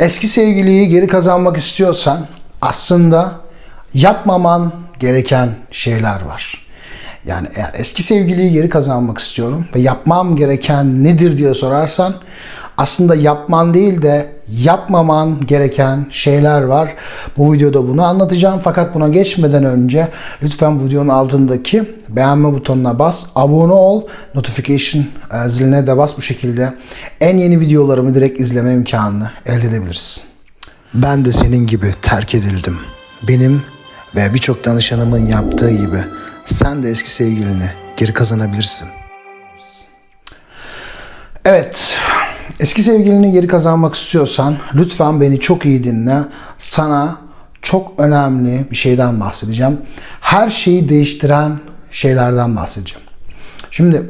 Eski sevgiliyi geri kazanmak istiyorsan aslında yapmaman gereken şeyler var. Yani eğer eski sevgiliyi geri kazanmak istiyorum ve yapmam gereken nedir diye sorarsan aslında yapman değil de yapmaman gereken şeyler var. Bu videoda bunu anlatacağım fakat buna geçmeden önce lütfen videonun altındaki beğenme butonuna bas, abone ol, notification e, ziline de bas bu şekilde en yeni videolarımı direkt izleme imkanını elde edebilirsin. Ben de senin gibi terk edildim. Benim ve birçok danışanımın yaptığı gibi sen de eski sevgilini geri kazanabilirsin. Evet, eski sevgilini geri kazanmak istiyorsan lütfen beni çok iyi dinle. Sana çok önemli bir şeyden bahsedeceğim. Her şeyi değiştiren şeylerden bahsedeceğim. Şimdi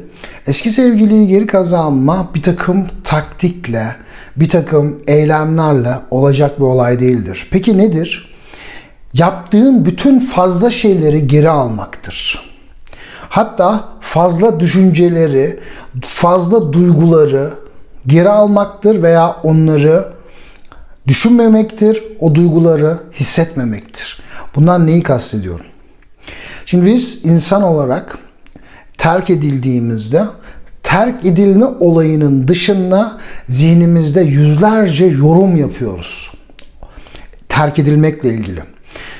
eski sevgiliyi geri kazanma bir takım taktikle, bir takım eylemlerle olacak bir olay değildir. Peki nedir? Yaptığın bütün fazla şeyleri geri almaktır. Hatta fazla düşünceleri, fazla duyguları geri almaktır veya onları düşünmemektir, o duyguları hissetmemektir. Bundan neyi kastediyorum? Şimdi biz insan olarak terk edildiğimizde terk edilme olayının dışında zihnimizde yüzlerce yorum yapıyoruz. Terk edilmekle ilgili.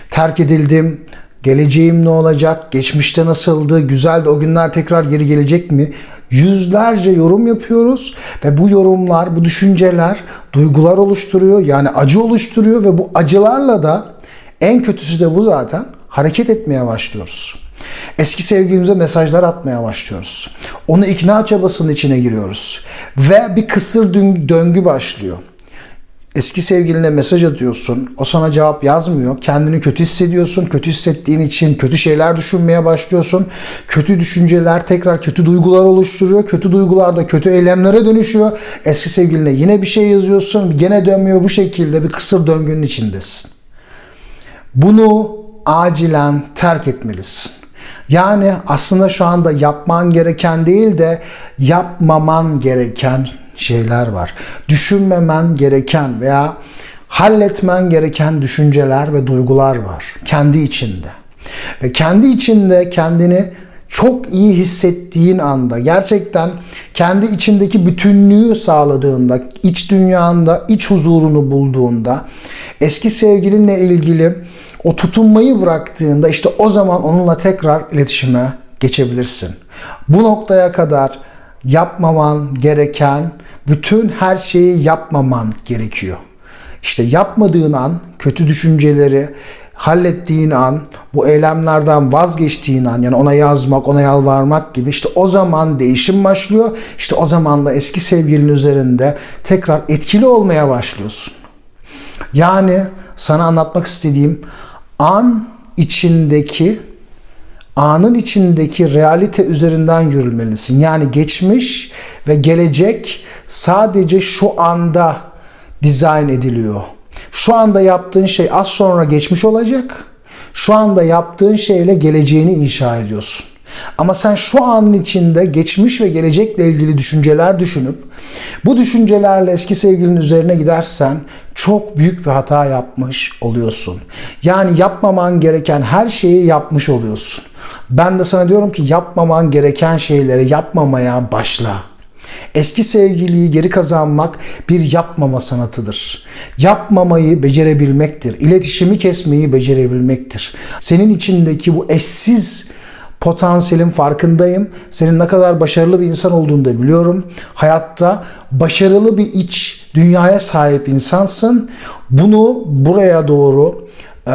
Terk edildim, geleceğim ne olacak, geçmişte nasıldı, güzeldi, o günler tekrar geri gelecek mi? Yüzlerce yorum yapıyoruz ve bu yorumlar, bu düşünceler duygular oluşturuyor. Yani acı oluşturuyor ve bu acılarla da en kötüsü de bu zaten hareket etmeye başlıyoruz. Eski sevgilimize mesajlar atmaya başlıyoruz. Onu ikna çabasının içine giriyoruz. Ve bir kısır döngü başlıyor. Eski sevgiline mesaj atıyorsun. O sana cevap yazmıyor. Kendini kötü hissediyorsun. Kötü hissettiğin için kötü şeyler düşünmeye başlıyorsun. Kötü düşünceler tekrar kötü duygular oluşturuyor. Kötü duygular da kötü eylemlere dönüşüyor. Eski sevgiline yine bir şey yazıyorsun. Gene dönmüyor. Bu şekilde bir kısır döngünün içindesin. Bunu acilen terk etmelisin. Yani aslında şu anda yapman gereken değil de yapmaman gereken şeyler var. Düşünmemen gereken veya halletmen gereken düşünceler ve duygular var kendi içinde. Ve kendi içinde kendini çok iyi hissettiğin anda, gerçekten kendi içindeki bütünlüğü sağladığında, iç dünyanda iç huzurunu bulduğunda, eski sevgilinle ilgili o tutunmayı bıraktığında işte o zaman onunla tekrar iletişime geçebilirsin. Bu noktaya kadar yapmaman gereken bütün her şeyi yapmaman gerekiyor. İşte yapmadığın an kötü düşünceleri hallettiğin an, bu eylemlerden vazgeçtiğin an yani ona yazmak, ona yalvarmak gibi işte o zaman değişim başlıyor. İşte o zaman da eski sevgilinin üzerinde tekrar etkili olmaya başlıyorsun. Yani sana anlatmak istediğim an içindeki anın içindeki realite üzerinden yürümelisin. Yani geçmiş ve gelecek sadece şu anda dizayn ediliyor. Şu anda yaptığın şey az sonra geçmiş olacak. Şu anda yaptığın şeyle geleceğini inşa ediyorsun. Ama sen şu anın içinde geçmiş ve gelecekle ilgili düşünceler düşünüp bu düşüncelerle eski sevgilinin üzerine gidersen çok büyük bir hata yapmış oluyorsun. Yani yapmaman gereken her şeyi yapmış oluyorsun. Ben de sana diyorum ki yapmaman gereken şeyleri yapmamaya başla. Eski sevgiliyi geri kazanmak bir yapmama sanatıdır. Yapmamayı becerebilmektir. İletişimi kesmeyi becerebilmektir. Senin içindeki bu eşsiz potansiyelin farkındayım. Senin ne kadar başarılı bir insan olduğunu da biliyorum. Hayatta başarılı bir iç dünyaya sahip insansın. Bunu buraya doğru e,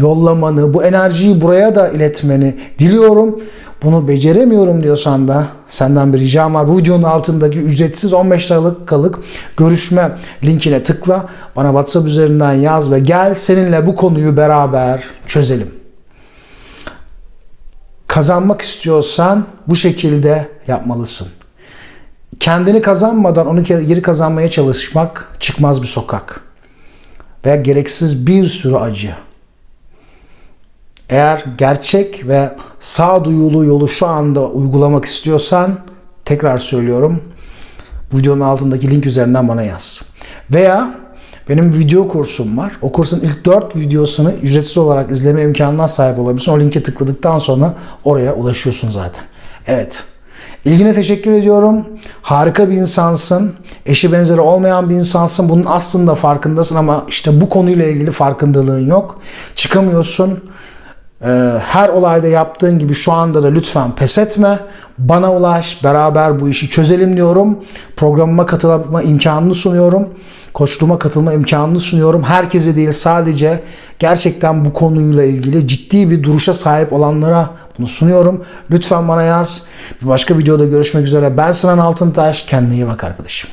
yollamanı, bu enerjiyi buraya da iletmeni diliyorum. Bunu beceremiyorum diyorsan da senden bir ricam var. Bu videonun altındaki ücretsiz 15 dakikalık görüşme linkine tıkla. Bana WhatsApp üzerinden yaz ve gel seninle bu konuyu beraber çözelim. Kazanmak istiyorsan bu şekilde yapmalısın. Kendini kazanmadan onu geri kazanmaya çalışmak çıkmaz bir sokak. Veya gereksiz bir sürü acı. Eğer gerçek ve sağduyulu yolu şu anda uygulamak istiyorsan tekrar söylüyorum videonun altındaki link üzerinden bana yaz. Veya Benim video kursum var. O kursun ilk 4 videosunu ücretsiz olarak izleme imkanına sahip olabilirsin. O linke tıkladıktan sonra oraya ulaşıyorsun zaten. Evet. İlgine teşekkür ediyorum. Harika bir insansın. Eşi benzeri olmayan bir insansın. Bunun aslında farkındasın ama işte bu konuyla ilgili farkındalığın yok. Çıkamıyorsun. Ee, her olayda yaptığın gibi şu anda da lütfen pes etme. Bana ulaş, beraber bu işi çözelim diyorum. Programıma katılma imkanını sunuyorum. Koçluğuma katılma imkanını sunuyorum. Herkese değil sadece gerçekten bu konuyla ilgili ciddi bir duruşa sahip olanlara bunu sunuyorum. Lütfen bana yaz. Bir başka videoda görüşmek üzere. Ben Sinan Altıntaş. Kendine iyi bak arkadaşım.